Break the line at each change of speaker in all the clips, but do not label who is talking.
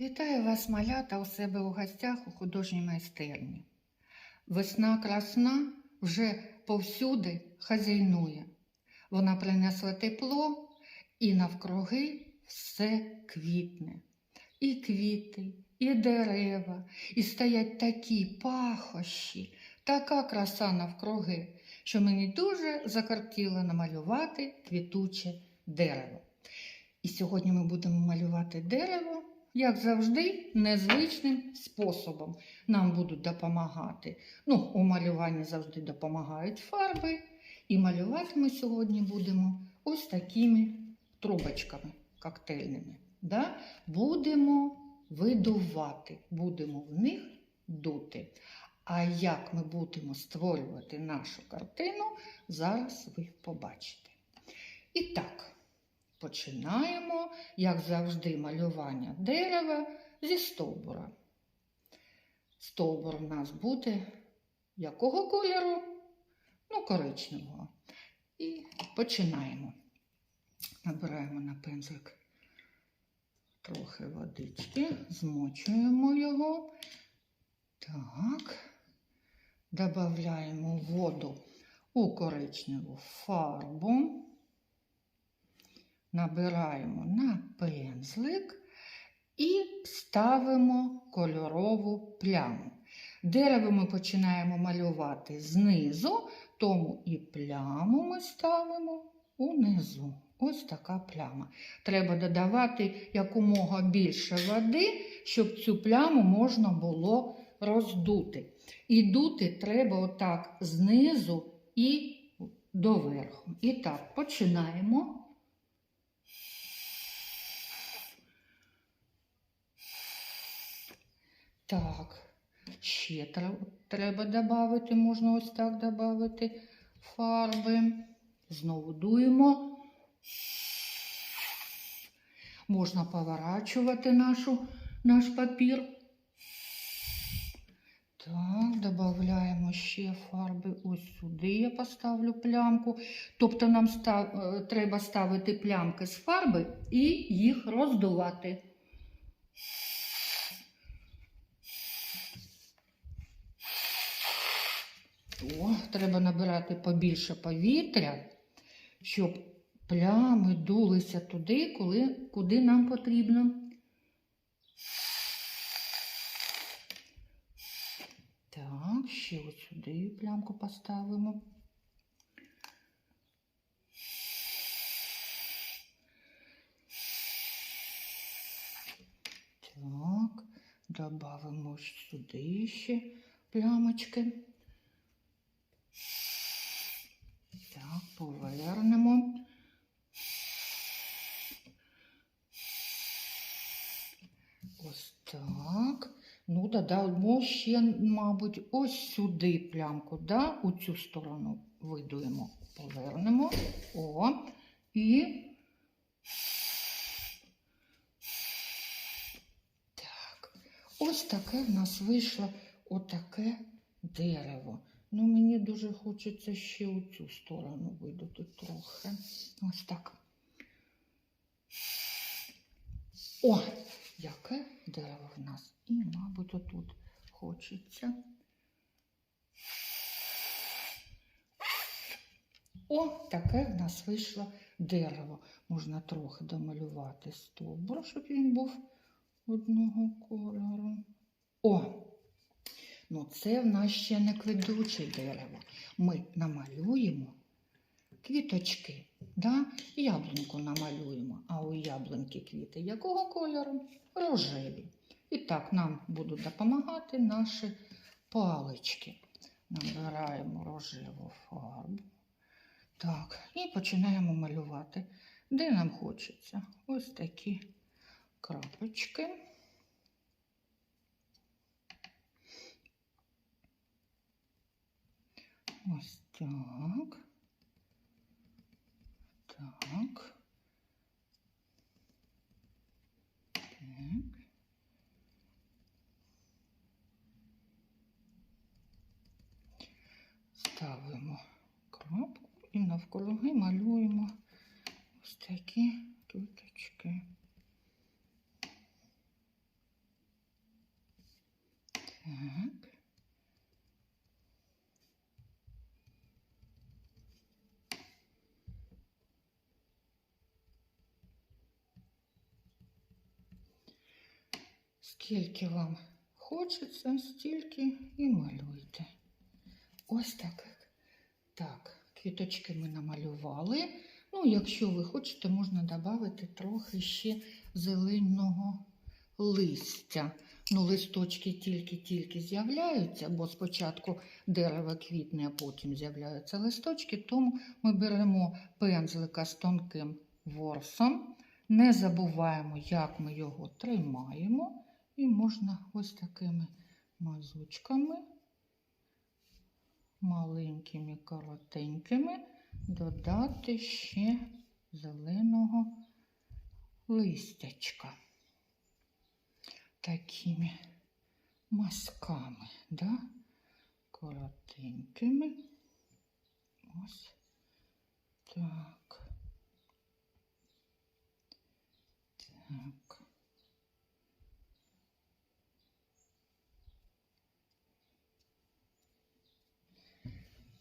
Вітаю вас, малята, у себе у гостях у художній майстерні. Весна красна вже повсюди хазяйнує. Вона принесла тепло і навкруги все квітне. І квіти, і дерева, і стоять такі пахощі, така краса навкруги, що мені дуже закартіло намалювати квітуче дерево. І сьогодні ми будемо малювати дерево, як завжди, незвичним способом. Нам будуть допомагати. Ну, у малюванні завжди допомагають фарби. І малювати ми сьогодні будемо ось такими трубочками коктейльними. Да? Будемо видувати, будемо в них дути. А як ми будемо створювати нашу картину, зараз ви побачите. І так. Починаємо, як завжди, малювання дерева зі стовбура. Стовбур у нас буде якого кольору? Ну, коричневого. І починаємо. Набираємо на пензлик трохи водички, змочуємо його. Так, додаємо воду у коричневу фарбу набираємо на пензлик і ставимо кольорову пляму. Дерево ми починаємо малювати знизу, тому і пляму ми ставимо унизу. Ось така пляма. Треба додавати якомога більше води, щоб цю пляму можна було роздути. І дути треба отак знизу і доверху. І так, починаємо. Так, ще треба додати, можна ось так додати фарби. Знову дуємо. Можна поворачувати нашу, наш папір. Так, додаємо ще фарби ось сюди. Я поставлю плямку. Тобто нам став, е, треба ставити плямки з фарби і їх роздувати. О, треба набирати побільше повітря, щоб плями дулися туди, коли, куди нам потрібно. Так, ще ось сюди плямку поставимо. Так, додамо сюди ще плямочки. Так, повернемо. Ось так. Ну, додамо ще, мабуть, ось сюди плямку, да? у цю сторону видуємо, повернемо. О, і так. Ось таке в нас вийшло отаке дерево. Ну, мені дуже хочеться ще у цю сторону видути трохи. Ось так. О, яке дерево в нас. І, мабуть, отут хочеться. О, таке в нас вийшло дерево. Можна трохи домалювати стовбур, щоб він був одного кольору. О! Ну, це в нас ще не квітуче дерево. Ми намалюємо квіточки, да? яблуньку намалюємо, а у яблуньки квіти якого кольору? Рожеві. І так нам будуть допомагати наші палички. Набираємо рожеву фарбу. Так, і починаємо малювати. Де нам хочеться? Ось такі крапочки. Ось так. Так. Так. Ставимо крапку і навкруги малюємо ось такі туточки Так. Скільки вам хочеться, стільки і малюйте. Ось так. Так, квіточки ми намалювали. Ну, якщо ви хочете, можна додати трохи ще зеленого листя. Ну, листочки тільки-тільки з'являються, бо спочатку дерево квітне, а потім з'являються листочки, тому ми беремо пензлика з тонким ворсом, не забуваємо, як ми його тримаємо, і можна ось такими мазочками, маленькими, коротенькими, додати ще зеленого листячка такими мазками, да? коротенькими. Ось так. Так.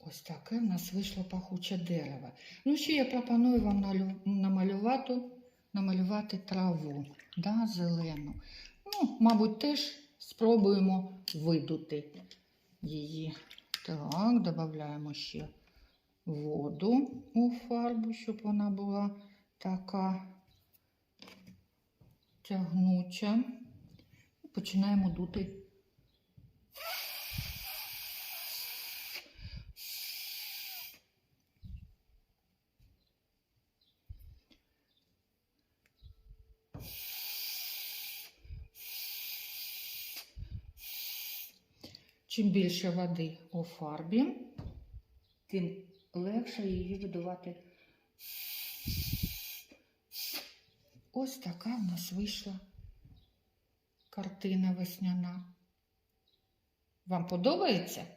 Ось таке в нас вийшло пахуче дерево. Ну, ще я пропоную вам намалювати, намалювати траву, да, зелену. Ну, мабуть, теж спробуємо видути її. Так, додаємо ще воду у фарбу, щоб вона була така тягнуча. Починаємо дути. Чим більше води у фарбі, тим легше її видувати. Ось така в нас вийшла картина весняна. Вам подобається?